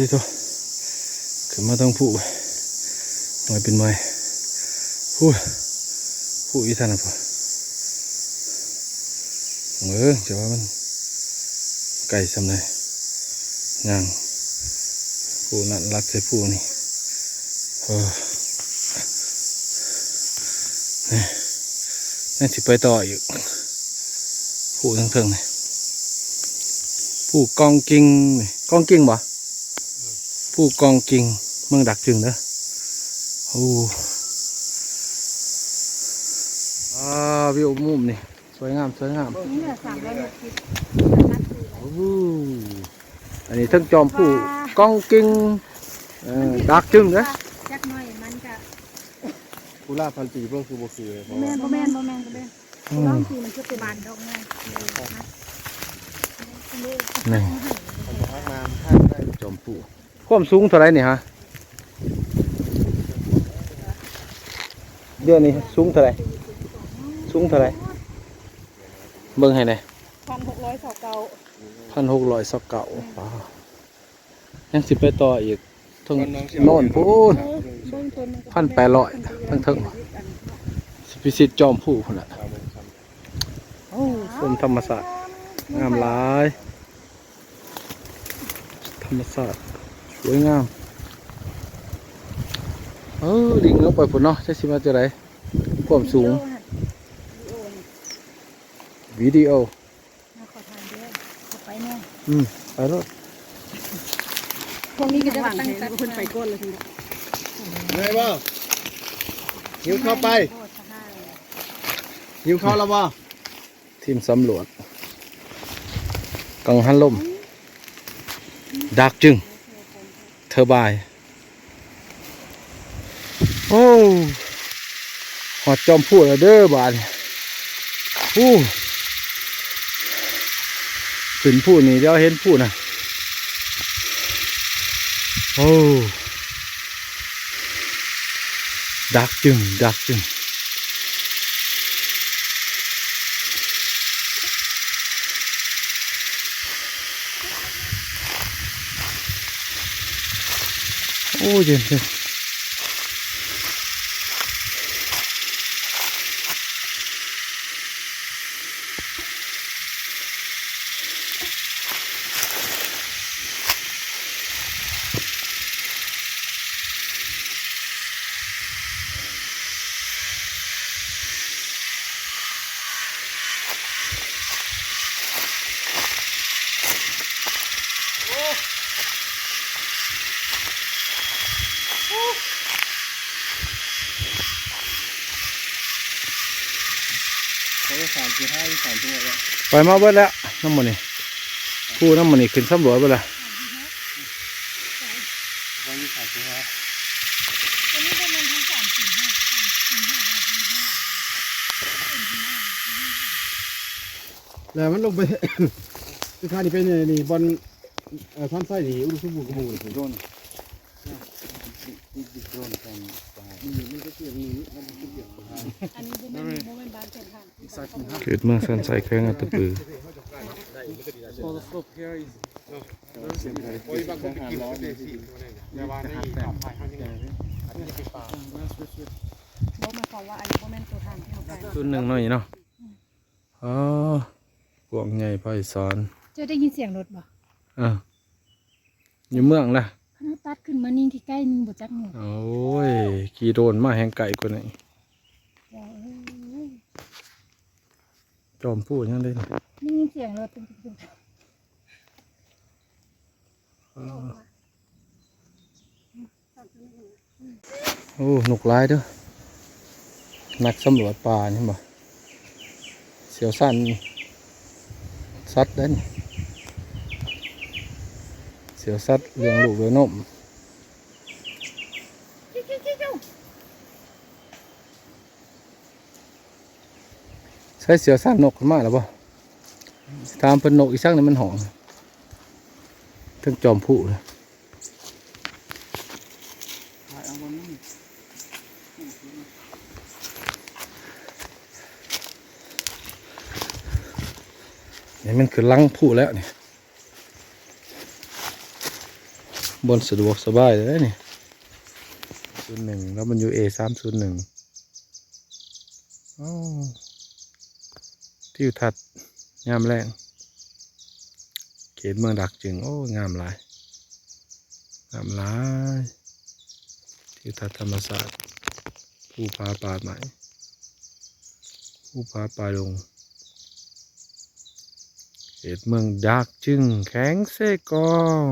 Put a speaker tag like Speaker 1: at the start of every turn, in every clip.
Speaker 1: ทีตัวขึ้นมาต้องผู้หน่อยเป็นไม้ผู้ผู้อีท่านนะพ่อเออจะว่ามันไก่สำเลยย่างผู้นั่นรักใส่ผู้นี่เออนี่นี่สิไปต่ออีกผู้ทั้งเทิงผู้กองกิ้งกองกิ้งบ่ ผู้กองกิงเมืองดักจึงเด้อโอ้อ่าวิวมุมนี่ สวยงามสวยงาม
Speaker 2: นี่เหลือสามร้อยหกสิบ
Speaker 1: โอ้อันนี้ทั้งจอมผู้กองกิงเอ่อดักจึงเด้อ
Speaker 2: จักหน่อยมันก็
Speaker 3: กุหลาบพันปีเพิ่งคือบ่คือเลยเพ
Speaker 2: บ่
Speaker 3: ราะ
Speaker 2: แม่
Speaker 3: ว่าน
Speaker 2: บ่แม่นบ่แม่นบ่แม่น
Speaker 1: อื
Speaker 2: ลอ
Speaker 1: ม
Speaker 2: งสิมันคือเป็นบานดอกไง
Speaker 1: นี่
Speaker 3: มันจะพักน้ำข้างได้
Speaker 1: จอมผู้ ความสูงเท่าไหรนี่ฮะเดือนนี้สูงเท่าไหรสูงเท่าไหรเบิ่งให้หน่อย
Speaker 2: พันหกร้อยสองเก้า
Speaker 1: พันหกร้อยสักเก่ายังสิไปต่ออีกทั้ง
Speaker 3: วันน้องสิ
Speaker 1: โน่นพูน
Speaker 2: เบิ่งต้นมัก็
Speaker 1: พันแปดร้อยทั้งเทิงสิพิสิทธิ์จอมผู้พุ่นน่ะ
Speaker 3: สามโมงสาม
Speaker 1: โอ้สมธรรมศาสตร์งามหลาย ธรรมศาสตร์ สวยงาม เออดิ่งลงไปพุ่นเนาะจะสิมาจะไรความสูง วิดีโอ
Speaker 2: มาขอทานด้วยขอไปแน่
Speaker 1: อืมไปรถ
Speaker 2: พวกนี้ก็จะตั้งแต่คนไปก้นเลยที
Speaker 3: ไงบ่หิวเข้าไปหิวเข้าแล้วบ่
Speaker 1: ทีมสำรวจกังหันลมดักจึงเท อร์บายโอ้หอดจอมพูดเด้อบาดนผู้ขึ้นผู้นี่เดี๋ยวเห็นผู้นะโอ้ดักจึงดักจึง Потім โอ้เย็นเย็นไปมาเบิดแล้วน้ำมันนี่ผู้น้ำมันนี่ขึ้นสำรวจเบิดละ
Speaker 2: ตัวนี้เป็นเงินทั้งสามสี่ห้าสามสี่ห้าห้าสี่ห้า
Speaker 3: แล้วมันลงไปคือข้านี่เป็นนี่บอลเอ่อท่อนไส้นี่อุดมสมบูรณ์กระมูลถึงโดนนี่มันก็เกี่ยวนี่มันก็เกี่ยว
Speaker 2: อันนี้บ่แม่นบ่แม่นบานเจ็ดทาง
Speaker 1: เกิดเมืองสันใส่แข้งอัตตปือ
Speaker 3: So the slope here is โอ้ยบางคนไปกินเดซี่ยาบานี่ตามไปข้างนี้อันนี้เป็นปลา
Speaker 2: บ่หมายความว่าอันนี้บ่แม่นตัวทางที่เราไป
Speaker 1: ตัวหนึ่งหน่อยเนาะ อ๋อพวกใหญ่ภาคอีสาน
Speaker 2: เจะได้ยินเสียงรถบ่
Speaker 1: อะอยู่เมืองล่ะ
Speaker 2: พนักตัดขึ้นมานิ่งที่ใกล้นึงบ่จักหนู
Speaker 1: โอ้ย ขี่โดรนมาแหงไก่กว่านี้
Speaker 2: ว่าเอ้ย
Speaker 1: จอมพูดยังได้เลย
Speaker 2: ได้ยินเสียงรถตึ้งๆ
Speaker 1: โอ้หนุกร้ายเด้อนักสำรวจป่านี่บ่เสียวสั้นสัตว์เด้นเสียวสัตว์เลี้ยงลูกเลี้ยงนม ใช้เสียวสั้นนกขึ้นมาแล้วบ่ตามเป็นนกอีสักนึงมันหองทั้งจอมผู้เลยนี่มันคือลังผู้แล้วนี่บนสะดวกสบายเลยนี่ศูนย์หนึ่งแล้วมันอยู่เอสามศูนย์หนึ่งอ๋อ ทิวทัศน์งามแรงเขตเมืองดักจึง โอ้ งามหลาย งามหลายทิวทัศน์ธรรมศาสตร์ภูผาป่าใหม่ภูผาป่าลงเขตเมืองดักจึงแข็งเสกอง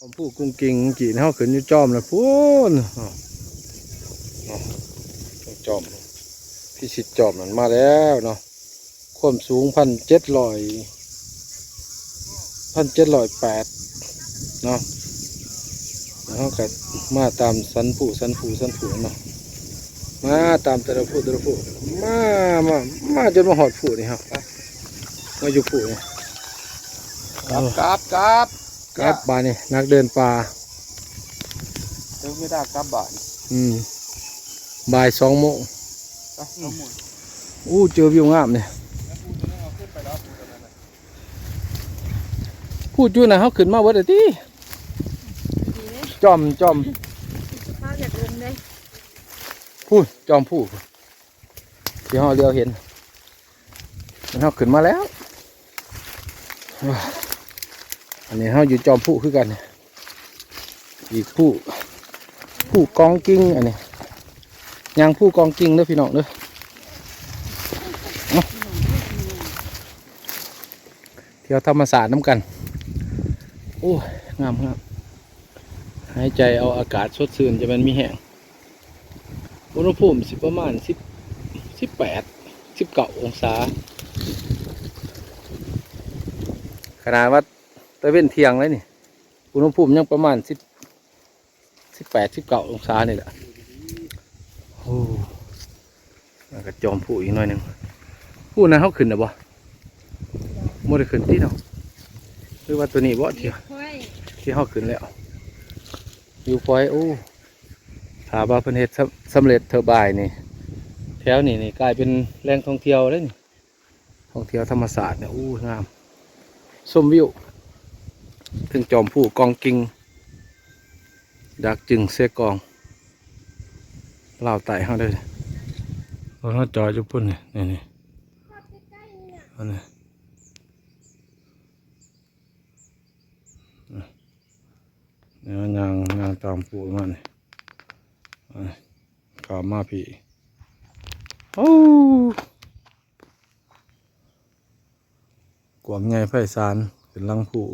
Speaker 1: ผมพูดกุ้งกิ่งกี่เท่าขึ้นอยู่จอมเลยพูนจอมพี่สิทธิ์จอมนั่นมาแล้วเนาะความสูงพันเจ็ดร้อยพันเจ็ดร้อยแปดเนาะแล้วก็มาตามสันผูสันผูสันผูเนาะมาตามแต่ละผูแต่ละผูมามามาจนมาหอดผูนี่ครับมาอยู่ผูเนี่
Speaker 3: กับกับกับ
Speaker 1: ครับบานนี่นักเดินป่า
Speaker 3: เดี๋ยวไม่ได้กับบาท
Speaker 1: อืมบ่ายสองโมง
Speaker 3: ก็ทั้งหมด
Speaker 1: อู้เจอวิวงามเนี่ยพูดอยู่นะเขาขึ้นมาเวัดเลยที่
Speaker 2: ดีเลย
Speaker 1: จอมจอม
Speaker 2: ข้าวอยากลงเลย
Speaker 1: พูดจอมพูดที่ห้อเดียวเห็นมันเขาขึ้นมาแล้วว้า อันนี้เขาอยู่จอมผู้คือกัน อีกผู้ผู้กองกิ้งอันนี้ยางผู้กองกิ้งเด้อพี่น้องเด้อเอาเที่ยวธรรมศาสตร์น้ำกัน โอ้ยงามงามหายใจเอาอากาศสดชื่นจะมันมีแห้งอุณหภูมิสิประมาณสิบสิบแปดสิบเก้าองศาขนาดว่า ตะเว้นเที่ยงเลยนี่อุณหภูมิยังประมาณสิบสิบแปดสิบเก้าองศานี่แหละโอ้แล้วก็จอมผู้อีกหน่อยหนึ่งผู้นั้นเขาขึ้นนะบ่โมได้ขึ้นที่เนาะหรือว่าตัวนี้บ่ที่
Speaker 2: ค่อย
Speaker 1: ที่เขาขึ้นแล้วอยู่ปอยโอ้ถามว่าเพิ่นเฮ็ดสำสำเร็จเทอร์บายนี่ แถวนี่นี่กลายเป็นแหล่งท่องเที่ยวเลยนี่ท่องเที่ยวธรรมศาสตร์เนี่ยอู้งามชมวิว ถึงจอมผู้กองกิงดักจึงเสกองเล่าไต่เขาเลยรถเขาจอดอยู่พุ่นนี่นี่นี่อันนี้เนี่ยยางยางตามผู้มันนี่กามาพี่โอ้กวมไงไพศาลเป็นลังผู้